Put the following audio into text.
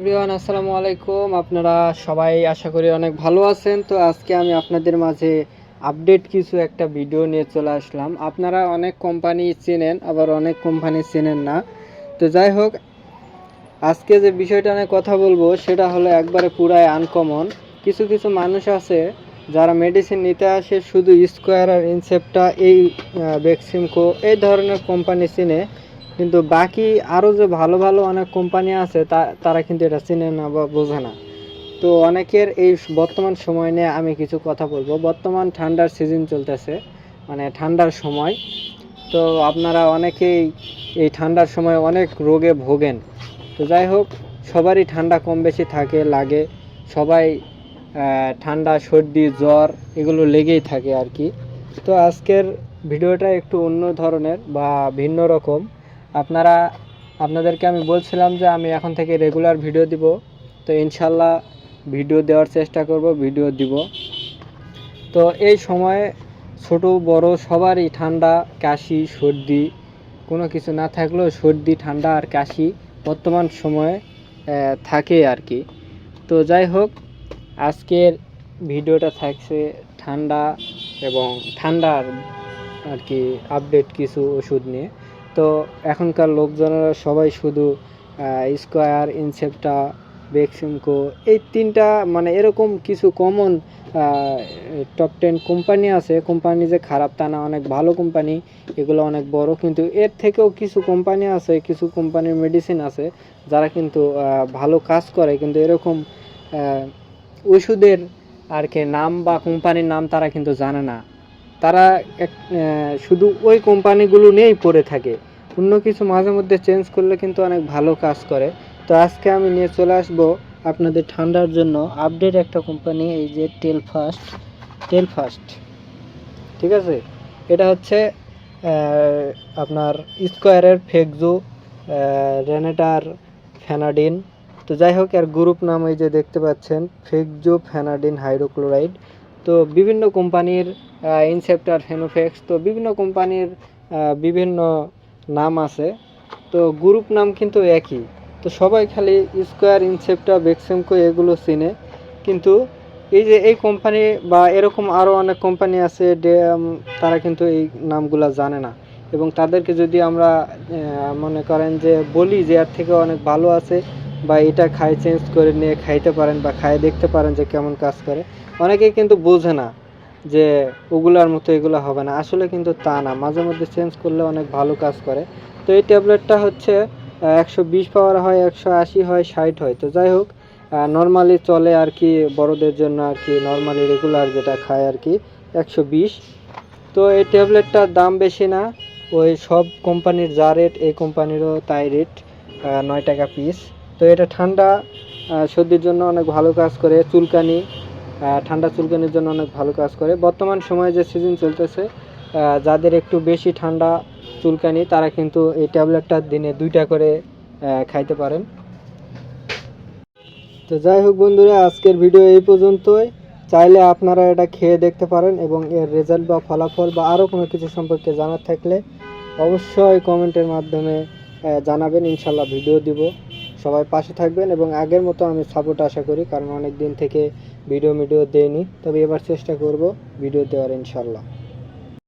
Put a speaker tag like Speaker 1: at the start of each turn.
Speaker 1: Everyone, আসসালামু আলাইকুম। আপনারা সবাই আশা করি অনেক ভালো আছেন। তো আজকে আমি আপনাদের মাঝে আপডেট কিছু একটা ভিডিও নিয়ে চলে আসলাম। আপনারা অনেক কোম্পানি চেনেন, আবার অনেক কোম্পানি চেনেন না। তো যাই হোক, আজকে যে বিষয়টা নিয়ে কথা বলব, সেটা হলো একবারে পুরাই আনকমন কিছু কিছু মানুষ আছে যারা মেডিসিন নিতে আসে, শুধু স্কোয়ার আর ইনসেপ্টা এই বেক্সিমকো এই ধরনের কোম্পানি চিনে। কিন্তু বাকি আরও যে ভালো ভালো অনেক কোম্পানি আছে তারা কিন্তু এটা চিনে না বা বোঝে না। তো অনেকের এই বর্তমান সময় নিয়ে আমি কিছু কথা বলব। বর্তমান ঠান্ডার সিজন চলতেছে মানে ঠান্ডার সময়। তো আপনারা অনেকেই এই ঠান্ডার সময় অনেক রোগে ভোগেন। তো যাই হোক, সবারই ঠান্ডা কম বেশি থাকে, লাগে। সবাই ঠান্ডা, সর্দি, জ্বর, এগুলো লেগেই থাকে আর কি। তো আজকের ভিডিওটা একটু অন্য ধরনের বা ভিন্ন রকম। আপনারা, আপনাদেরকে আমি বলছিলাম যে আমি এখন থেকে রেগুলার ভিডিও দিব। তো ইনশাল্লাহ ভিডিও দেওয়ার চেষ্টা করব ভিডিও দিব। তো এই সময়ে ছোট, বড় সবারই ঠান্ডা, কাশি, সর্দি কোনো কিছু না থাকলেও সর্দি, ঠান্ডা আর কাশি বর্তমান সময়ে থাকে আর কি। তো যাই হোক, আজকের ভিডিওটা থাকছে ঠান্ডা এবং ঠান্ডার আর কি আপডেট কিছু ওষুধ নিয়ে। তো এখনকার লোকজনেরা সবাই শুধু স্কোয়ার ইনসেপ্টা বেক্সিমকো এই তিনটা মানে এরকম কিছু কমন টপ টেন কোম্পানি আছে। কোম্পানি যে খারাপ তা না, অনেক ভালো কোম্পানি এগুলো অনেক বড়। কিন্তু এর থেকেও কিছু কোম্পানি আছে, কিছু কোম্পানির মেডিসিন আছে, যারা কিন্তু ভালো কাজ করে। কিন্তু এরকম ওষুধের আর কি নাম বা কোম্পানির নাম তারা কিন্তু জানে না। তারা শুধু ওই কোম্পানিগুলো নিয়েই পড়ে থাকে। অন্য কিছু মাঝে মধ্যে চেঞ্জ করলে কিন্তু অনেক ভালো কাজ করে। তো আজকে আমি নিয়ে চলে আসব আপনাদের ঠান্ডার জন্য আপডেট একটা কোম্পানি, এই যে টেল ফাস্ট টেল ফাস্ট ঠিক আছে? এটা হচ্ছে আপনার স্কোয়ারের ফেকজো রেনেটার ফ্যানাডিন তো যাই হোক, এর গ্রুপ নাম এই যে দেখতে পাচ্ছেন ফেকজো ফ্যানাডিন হাইড্রোক্লোরাইড তো বিভিন্ন কোম্পানির ইনসেপ্টার ফেনোফেক্স তো বিভিন্ন কোম্পানির বিভিন্ন নাম আছে। তো গ্রুপ নাম কিন্তু একই। তো সবাই খালি স্কোয়ার ইনসেপ্টা বেক্সেমকো এগুলো চিনে। কিন্তু এই যে এই কোম্পানি বা এরকম আরও অনেক কোম্পানি আছে তারা কিন্তু এই নামগুলো জানে না। এবং তাদেরকে যদি আমরা মনে করেন যে বলি যে এর থেকে অনেক ভালো আছে বা এটা খাই চেঞ্জ করে নিয়ে খাইতে পারেন বা খাই দেখতে পারেন যে কেমন কাজ করে। অনেকেই কিন্তু বোঝে না যে ওগুলার মতো এগুলো হবে না। আসলে কিন্তু তা না। মাঝে মধ্যে চেঞ্জ করলে অনেক ভালো কাজ করে। তো এই ট্যাবলেটটা হচ্ছে একশো বিশ পাওয়ার হয়, একশো আশি হয়, ষাট হয়। তো যাই হোক নর্মালি চলে আর কি বড়দের জন্য আর কি নর্মালি রেগুলার যেটা খায় আর কি, একশো বিশ। তো এই ট্যাবলেটটার দাম বেশি না। ওই সব কোম্পানির যা রেট এই কোম্পানিরও তাই রেট নয় টাকা পিস তো এটা ঠান্ডা সর্দির জন্য অনেক ভালো কাজ করে, চুলকানি ঠান্ডা চুলকানির জন্য অনেক ভালো কাজ করে। বর্তমান সময়ে যে সিজন চলতেছে যাদের একটু বেশি ঠান্ডা চুলকানি, তারা কিন্তু এই ট্যাবলেটটা দিনে দুইটা করে খাইতে পারেন। তো যাই হোক বন্ধুরা, আজকের ভিডিও এই পর্যন্তই। চাইলে আপনারা এটা খেয়ে দেখতে পারেন এবং এর রেজাল্ট বা ফলাফল বা আরও কোনো কিছু সম্পর্কে জানার থাকলে অবশ্যই কমেন্টের মাধ্যমে জানাবেন। ইনশাল্লাহ ভিডিও দিব। সবাই পাশে থাকবেন এবং আগের মতো আমি সাপোর্ট আশা করি, কারণ অনেক দিন থেকে ভিডিও মিডিও দেইনি। তবে এবার চেষ্টা করব ভিডিও দেওয়ার, ইনশাল্লাহ।